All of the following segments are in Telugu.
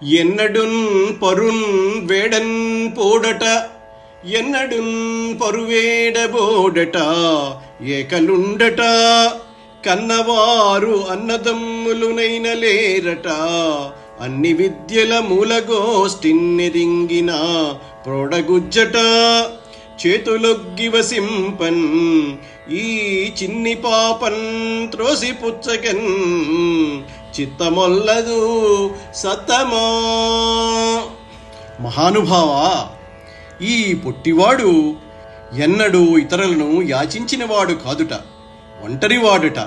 ఎన్నడున్ పరున్ వేడన్ పోడట ఎన్నడున్ పరువేడబోడట ఏకలుండట కన్నవారు అన్నదమ్ములునైన లేరట అన్ని విద్యల మూలగోష్ఠిన్నెరింగిన ప్రోడగుజ్జట చేతులొగ్గివసింపన్ ఈ చిన్ని పాపన్ త్రోసి పుచ్చకన్ చిత్తమొల్లదు సతమో మహానుభావా ఈ పొట్టివాడు ఎన్నడూ ఇతరులను యాచించినవాడు కాదుట ఒంటరివాడుట.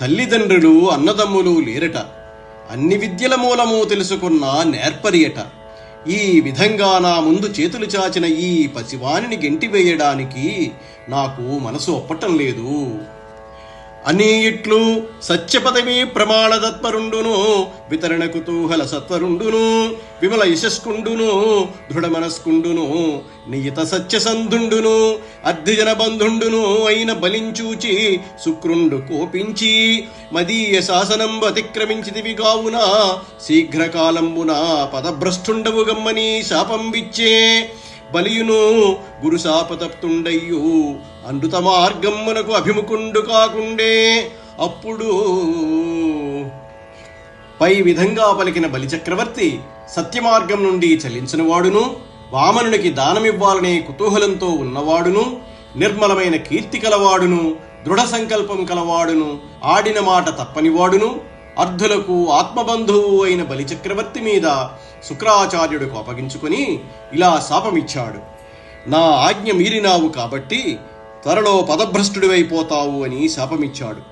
తల్లిదండ్రులు అన్నదమ్ములు లేరట అన్ని విద్యల మూలము తెలుసుకున్న నేర్పరియట. ఈ విధంగా నా ముందు చేతులు చాచిన ఈ పసివానిని గెంటివేయడానికి నాకు మనసు ఒప్పటం లేదు. అని ఇట్లు సత్యపదవి ప్రమాణ తత్పరుండును వితరణ కుతూహల సత్వరుండును విమల యశస్కుండును దృఢ మనస్కుండును నియత సత్యసంధుండును అర్ధిజన బంధుండును అయిన బలించూచి శుక్రుండు కోపించి మదీయ శాసనం అతిక్రమించితివి కావున శీఘ్రకాలంబున పదభ్రష్టుండవు గమ్మని శాపం విచ్చే బలియును గురు శాపతప్తుండయ్యు అమృత మార్గమ్మునకు అభిముఖుండు కాకుండే. అప్పుడు పై విధంగా పలికిన బలిచక్రవర్తి సత్యమార్గం నుండి చలించినవాడును వామనునికి దానమివ్వాలనే కుతూహలంతో ఉన్నవాడును నిర్మలమైన కీర్తి కలవాడును దృఢ సంకల్పం కలవాడును ఆడిన మాట తప్పనివాడును అర్ధులకు ఆత్మబంధువు అయిన బలిచక్రవర్తి మీద శుక్రాచార్యుడు కోపగించుకొని ఇలా శాపమిచ్చాడు. నా ఆజ్ఞ మీరినావు కాబట్టి త్వరలో పదభ్రష్టుడివైపోతావు అని శాపమిచ్చాడు.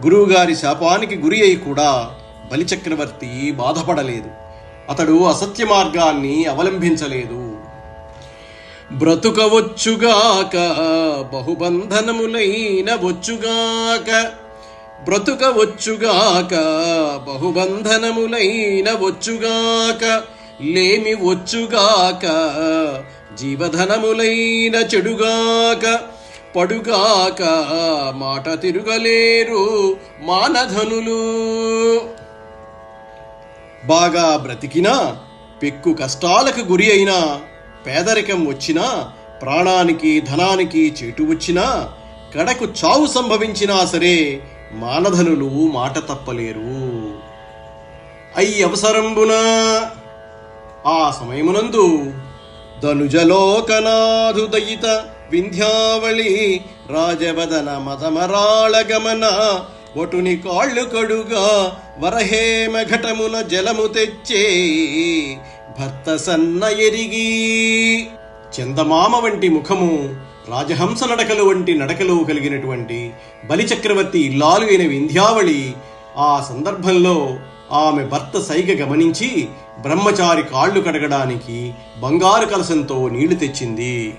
గురువుగారి శాపానికి గురి అయి కూడా బలిచక్రవర్తి బాధపడలేదు. అతడు అసత్య మార్గాన్ని అవలంబించలేదు. బ్రతుకవచ్చుగాక బహుబంధనములైన వచ్చుగాక బ్రతుకవచ్చుగాక బహుబంధనములైన వచ్చుగాక లేమి వచ్చుగాక జీవధనములైన చెడుగాక పడుగాక మాట తిరుగలేరు మానధనులు. బాగా బ్రతికినా పెక్కు కష్టాలకు గురి అయినా పేదరికం వచ్చినా ప్రాణానికి ధనానికి చేటు వచ్చినా కడకు చావు సంభవించినా సరే మానధనులు మాట తప్పలేరు. అయి అవసరంబున ఆ సమయమునందు ధనుజలోకనాథు దయిత వింధ్యావళి రాజవదన మదమరాళ గమన కాళ్ళు కడుగా వరహేమ ఘటమున జలము తెచ్చే భర్త సన్న ఎరిగి చందమామ వంటి ముఖము రాజహంస నడకలు వంటి నడకలు కలిగినటువంటి బలిచక్రవర్తి ఇల్లాలు అయిన వింధ్యావళి ఆ సందర్భంలో ఆమె భర్త సైగ గమనించి బ్రహ్మచారి కాళ్ళు కడగడానికి బంగారు కలసంతో నీళ్ళు తెచ్చింది.